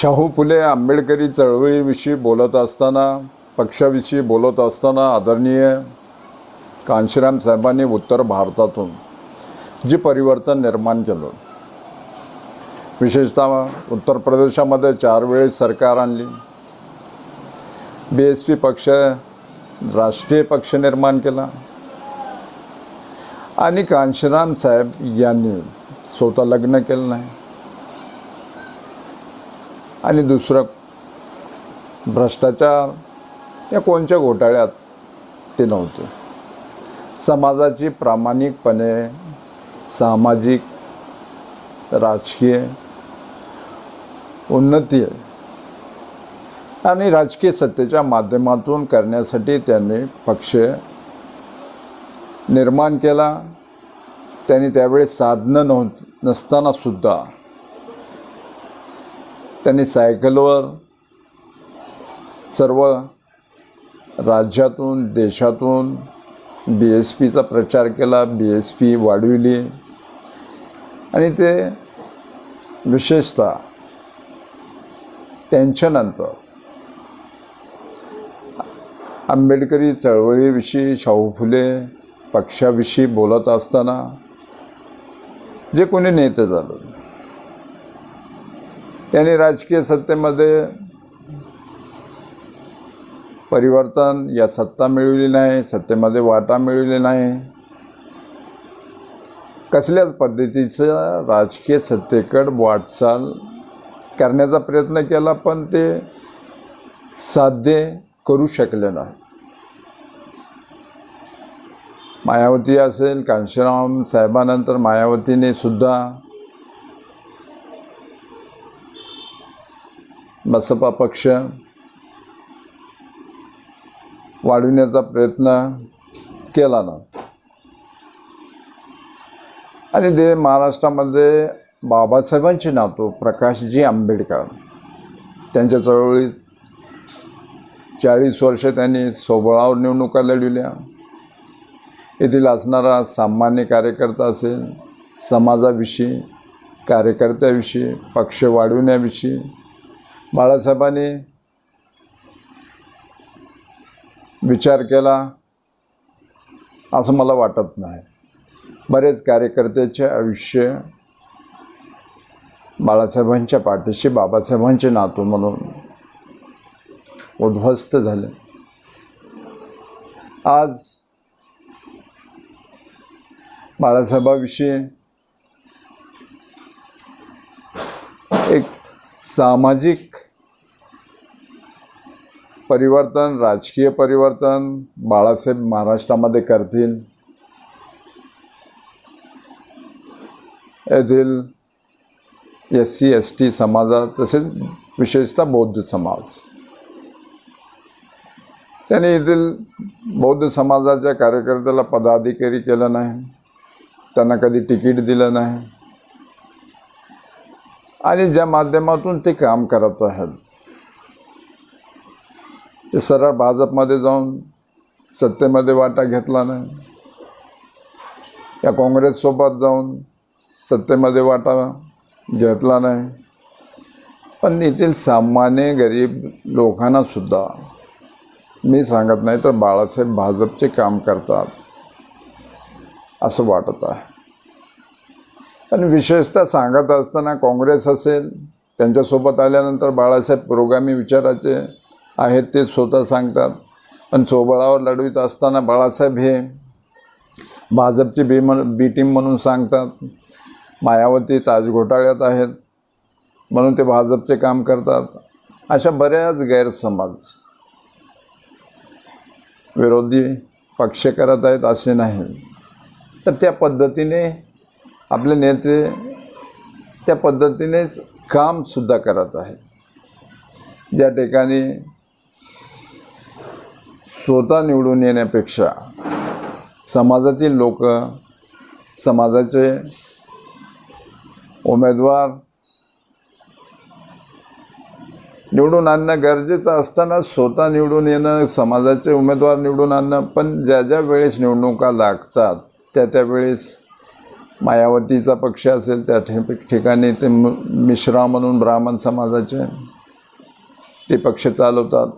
शाहू फुले आंबेडकरी चळवळीविषयी बोलत असताना पक्षाविषयी बोलत असताना आदरणीय कांशीराम साहेबांनी उत्तर भारतातून जे परिवर्तन निर्माण केलं. विशेषतः उत्तर प्रदेशामध्ये चार वेळेस सरकार आणली. बी एस पी पक्ष राष्ट्रीय पक्ष निर्माण केला. आणि कांशीराम साहेब यांनी स्वतः लग्न केलं नाही. आणि दुसरं भ्रष्टाचार या कोणत्या घोटाळ्यात ते नव्हते. समाजाची प्रामाणिकपणे सामाजिक राजकीय उन्नती आणि राजकीय सत्तेच्या माध्यमातून करण्यासाठी त्यांनी पक्ष निर्माण केला. त्यांनी त्यावेळेस साधनं नव्हती नसतानासुद्धा त्यांनी सायकलवर सर्व राज्यातून देशातून बी एस पीचा प्रचार केला. बी एस पी वाढविली. आणि ते विशेषतः त्यांच्यानंतर आंबेडकरी चळवळीविषयी शाहू फुले पक्षाविषयी बोलत असताना जे कोणी नेते झालं त्यांनी राजकीय सत्तेमध्ये परिवर्तन या सत्ता मिळवली नाही सत्तेमध्ये वाटा मिळवली नाही. कसल्याच पद्धतीचं राजकीय सत्तेकडं वाटचाल करण्याचा प्रयत्न केला पण ते साध्य करू शकले नाही. मायावती असेल कांशीराम साहेबानंतर मायावतीने सुद्धा बसपा पक्ष वाढविण्याचा प्रयत्न केला ना. आणि ते महाराष्ट्रामध्ये बाबासाहेबांचे नातू प्रकाशजी आंबेडकर त्यांच्या चळवळीत चाळीस वर्ष त्यांनी सोबळावर निवडणुका लढविल्या. येथील असणारा सामान्य कार्यकर्ता असेल समाजाविषयी कार्यकर्त्याविषयी पक्ष वाढविण्याविषयी बाळासाहेबांनी विचार केला असं मला वाटत नाही. बरेच कार्यकर्त्याचे आयुष्य बाळासाहेबांच्या पाठीशी बाबासाहेबांचे नातू म्हणून उद्ध्वस्त झाले. आज बाळासाहेबाविषयी एक सामाजिक परिवर्तन राजकीय परिवर्तन बाळासाहेब महाराष्ट्रामध्ये करतील. येथील एस सी एस टी समाजात तसेच विशेषतः बौद्ध समाज. त्यांनी येथील बौद्ध समाजाच्या कार्यकर्त्याला पदाधिकारी केलं नाही. त्यांना कधी तिकीट दिलं नाही. आणि ज्या माध्यमातून ते काम करत आहेत. ते सरळ भाजपमध्ये जाऊन सत्तेमध्ये वाटा घेतला नाही. या काँग्रेससोबत जाऊन सत्तेमध्ये वाटा घेतला नाही. पण येथील सामान्य गरीब लोकांनासुद्धा मी सांगत नाही तर बाळासाहेब भाजपचे काम करतात असं वाटत आहे. पण विशेषतः सांगत असताना काँग्रेस असेल त्यांच्यासोबत आल्यानंतर बाळासाहेब पुरोगामी विचाराचे आहेत ते स्वतः सांगतात. पण चोबळावर लढवित असताना बाळासाहेब हे भाजपची बी मन बी टीम म्हणून सांगतात. मायावती ताज घोटाळ्यात आहेत म्हणून ते भाजपचे काम करतात. अशा बऱ्याच गैरसमज विरोधी पक्ष करत आहेत असे नाही. तर त्या पद्धतीने आपले नेते त्या पद्धतीनेच कामसुद्धा करत आहेत. ज्या ठिकाणी स्वतः निवडून येण्यापेक्षा समाजातील लोक समाजाचे उमेदवार निवडून आणणं गरजेचं असताना स्वतः निवडून येणं समाजाचे उमेदवार निवडून आणणं पण ज्या ज्या वेळेस निवडणुका लागतात त्या त्यावेळेस मायावतीचा पक्ष असेल त्या ठिकाणी ते मिश्रा म्हणून ब्राह्मण समाजाचे ते पक्ष चालवतात.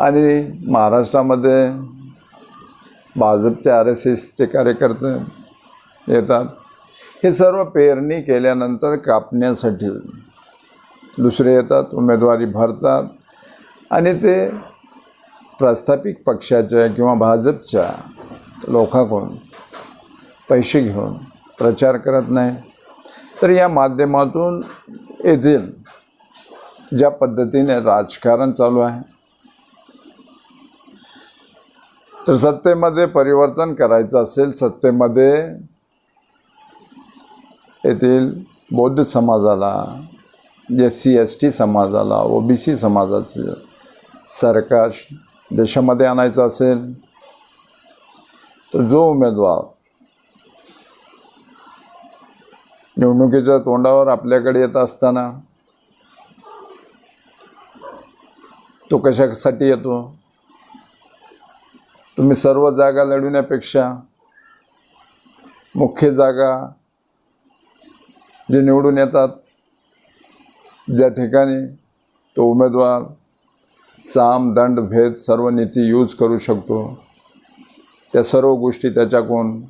आणि महाराष्ट्रामध्ये भाजपचे आर एस एसचे कार्यकर्ते येतात. हे सर्व पेरणी केल्यानंतर कापण्यासाठी दुसरे येतात उमेदवारी भरतात. आणि ते प्रस्थापित पक्षाच्या किंवा भाजपच्या लोकांकडून पैसे घेऊन प्रचार करत नाही तर या माध्यमातून येथील ज्या पद्धतीने राजकारण चालू आहे तर सत्तेमध्ये परिवर्तन करायचं असेल सत्तेमध्ये येथील बौद्ध समाजाला जे सी एस टी समाजाला ओ बी सी समाजाचं सरकार देशामध्ये आणायचं असेल तर जो उमेदवार निवडणुकीच्या तोंडावर आपल्याकडे येत असताना तो कशासाठी येतो? तुम्ही सर्व जागा लढवण्यापेक्षा मुख्य जागा जे निवडून येतात ज्या ठिकाणी तो उमेदवार साम दंड भेद सर्व नीती यूज करू शकतो. त्या सर्व गोष्टी त्याच्याकडून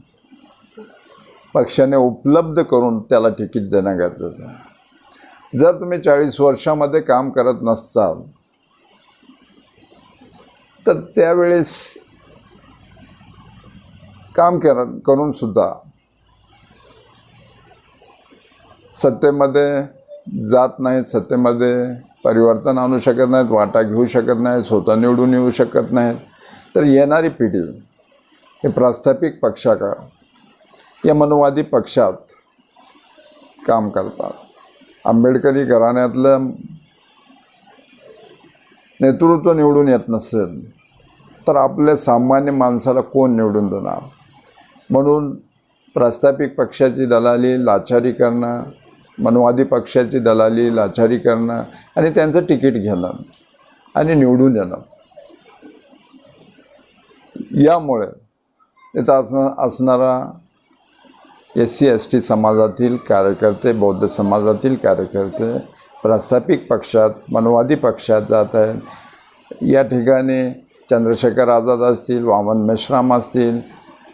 पक्षाने उपलब्ध करून त्याला तिकीट देणं गरजेचं आहे. जर तुम्ही चाळीस वर्षामध्ये काम करत नसाल तर त्यावेळेस काम कर करून सुद्धा सत्तेमध्ये जात नाहीत सत्तेमध्ये परिवर्तन आणू शकत नाहीत वाटा घेऊ शकत नाहीत स्वतः निवडून येऊ शकत नाहीत. तर येणारी पिढी हे प्रास्थापिक पक्षाका या मनवादी पक्षात काम करतात. आंबेडकरी घराण्यातलं नेतृत्व निवडून येत नसेल तर आपल्या सामान्य माणसाला कोण निवडून देणार? म्हणून प्रस्थापिक पक्षाची दलाली लाचारी करणं मनवादी पक्षाची दलाली लाचारी करणं आणि त्यांचं तिकीट घेणं आणि निवडून येणं. यामुळे तिथं असणारा एस सी एस टी समाजातील कार्यकर्ते बौद्ध समाजातील कार्यकर्ते प्रस्थापिक पक्षात मनवादी पक्षात जात आहेत. या ठिकाणी चंद्रशेखर आझाद असतील वामन मेश्राम असतील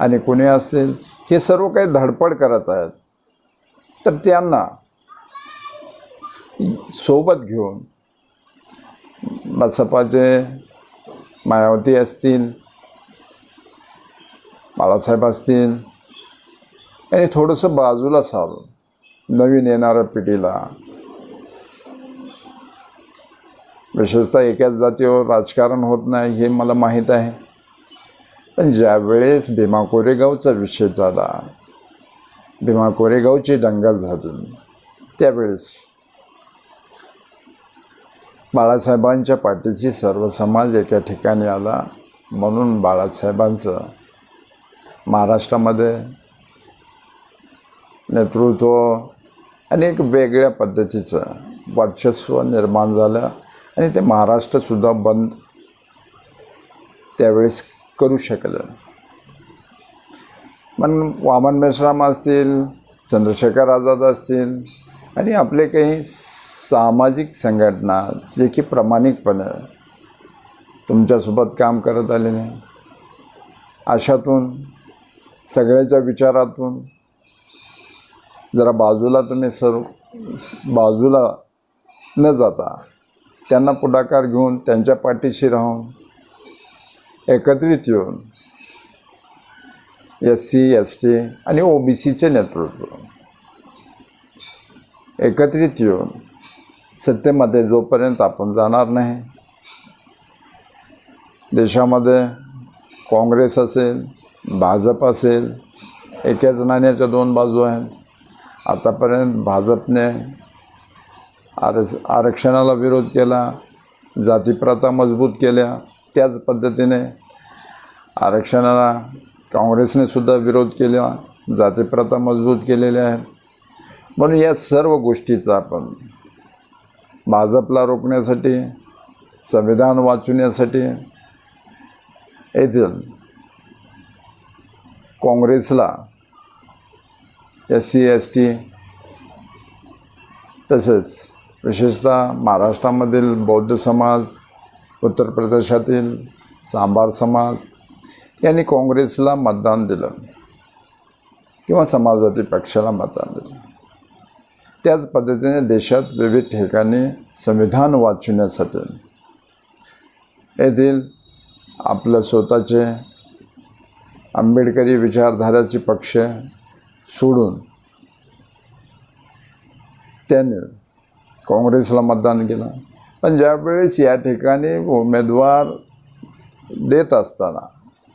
आणि कुणी असतील हे सर्व काही धडपड करत आहेत. तर त्यांना सोबत घेऊन बसपाचे मायावती असतील बाळासाहेब असतील आणि थोडंसं बाजूला सारून नवीन येणाऱ्या पिढीला विशेषतः एकाच जातीवर राजकारण होत नाही हे मला माहीत आहे. पण ज्यावेळेस भीमा कोरेगावचा विषय झाला भीमा कोरेगावची दंगल झाली त्यावेळेस बाळासाहेबांच्या पाठीशी सर्व समाज एका ठिकाणी आला. म्हणून बाळासाहेबांचं महाराष्ट्रामध्ये नेतृत्व आणि एक वेगळ्या पद्धतीचं वर्चस्व निर्माण झालं आणि ते महाराष्ट्रसुद्धा बंद त्यावेळेस करू शकलं. पण वामन मेश्राम असतील चंद्रशेखर आझाद असतील आणि आपले काही सामाजिक संघटना जे की प्रामाणिकपणे तुमच्यासोबत काम करत आलेले अशातून सगळ्याच्या विचारातून जरा बाजूला तुम्ही सर्व बाजूला न जाता त्यांना पुढाकार घेऊन त्यांच्या पाठीशी राहून एकत्रित येऊन एस सी एस टी आणि ओ बी सीचे नेतृत्व एकत्रित येऊन सत्तेमध्ये जोपर्यंत आपण जाणार नाही देशामध्ये काँग्रेस असेल भाजप असेल एकाच नाण्याच्या दोन बाजू आहेत आतापर्यंत भाजपने आरस आरक्षणाला विरोध केला जातीप्रथा मजबूत केल्या त्याच पद्धतीने आरक्षणाला काँग्रेसने सुद्धा विरोध केला जातीप्रथा मजबूत केलेल्या आहेत. म्हणून या सर्व गोष्टीचा आपण भाजपला रोखण्यासाठी संविधान वाचवण्यासाठी येथील काँग्रेसला एस सी एस टी तसेच विशेषतः महाराष्ट्रामधील बौद्ध समाज उत्तर प्रदेशातील सांबार समाज यांनी काँग्रेसला मतदान दिलं किंवा समाजवादी पक्षाला मतदान दिलं. त्याच पद्धतीने देशात विविध ठिकाणी संविधान वाचवण्यासाठी येथील आपलं स्वतःचे आंबेडकरी विचारधाराचे पक्ष सोडून त्याने काँग्रेसला मतदान केलं. पण ज्यावेळेस या ठिकाणी उमेदवार देत असताना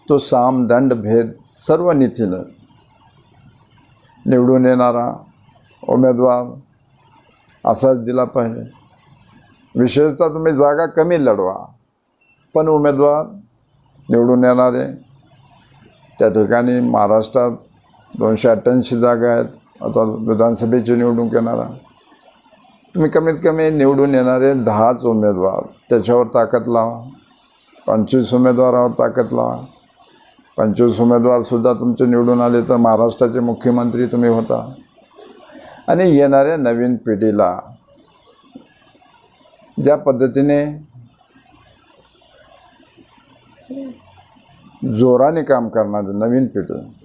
तो साम दंड भेद सर्व नीतीनं निवडून येणारा उमेदवार असाच दिला पाहिजे. विशेषतः तुम्ही जागा कमी लढवा पण उमेदवार निवडून येणारे. त्या ठिकाणी महाराष्ट्रात दोनशे अठ्ठ्याऐंशी जागा आहेत. आता विधानसभेची निवडणूक येणारा तुम्ही कमीत कमी निवडून येणारे दहाच उमेदवार. त्याच्यावर ताकद लावा. पंचवीस उमेदवारावर ताकद लावा. पंचवीस उमेदवारसुद्धा तुमचे निवडून आले तर महाराष्ट्राचे मुख्यमंत्री तुम्ही होता. आणि येणाऱ्या नवीन पिढीला ज्या पद्धतीने जोराने काम करणारी नवीन पिढी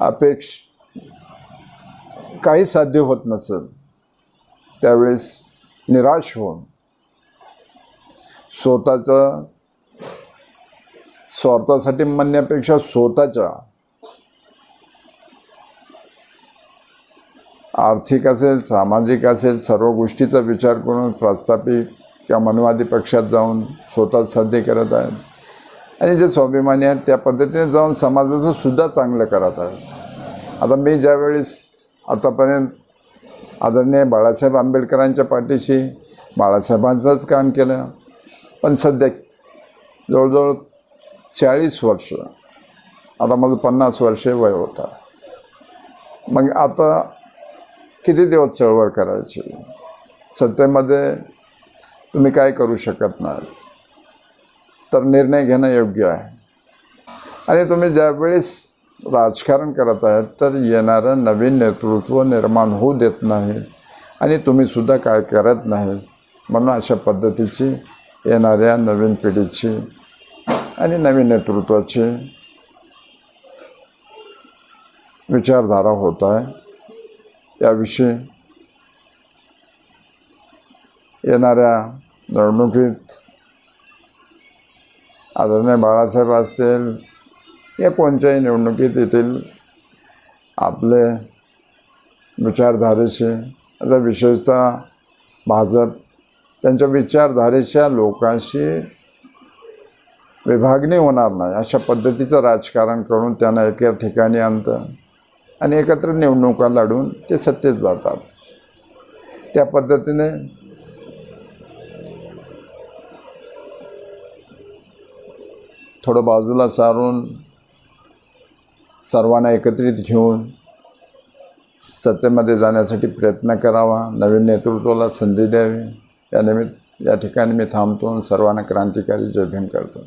अपेक्ष काही साध्य होत नसेल त्यावेळेस निराश होऊन स्वतःचा स्वार्थासाठी म्हणण्यापेक्षा स्वतःच्या आर्थिक असेल सामाजिक असेल सर्व गोष्टीचा विचार करून प्रस्थापित किंवा मनवादी पक्षात जाऊन स्वतः साध्य करत आहेत. आणि जे स्वाभिमानी आहेत त्या पद्धतीने जाऊन समाजाचं सुद्धा चांगलं करत आहेत. आता मी ज्यावेळेस आतापर्यंत आदरणीय बाळासाहेब आंबेडकरांच्या पाठीशी बाळासाहेबांचंच काम केलं पण सध्या जवळजवळ चाळीस वर्ष आता माझं पन्नास वर्षे वय होता. मग आता किती दिवस चळवळ करायची? सत्तेमध्ये तुम्ही काय करू शकत नाही? तर निर्णय घेणं योग्य आहे. आणि तुम्ही ज्यावेळेस राजकारण करत आहेत तर येणारं नवीन नेतृत्व निर्माण होऊ देत नाही. आणि तुम्हीसुद्धा काय करत नाही म्हणून अशा पद्धतीची येणाऱ्या नवीन पिढीची आणि नवीन नेतृत्वाची विचारधारा होत आहे. याविषयी येणाऱ्या निवडणुकीत आदरणीय बाळासाहेब असतील या कोणत्याही निवडणुकीत येथील आपले विचारधारेशी आता विशेषतः भाजप त्यांच्या विचारधारेच्या लोकांशी विभागणी होणार नाही अशा पद्धतीचं राजकारण करून त्यांना एका ठिकाणी आणतं आणि एकत्र निवडणुका लढून ते सत्तेत जातात. त्या पद्धतीने थोडं बाजूला सारून सर्वांना एकत्रित घेऊन सत्तेमध्ये जाण्यासाठी प्रयत्न करावा नवीन नेतृत्वाला संधी द्यावी. या निमित्त या ठिकाणी मी थांबतो सर्वांना क्रांतिकारी जयभीम करतो.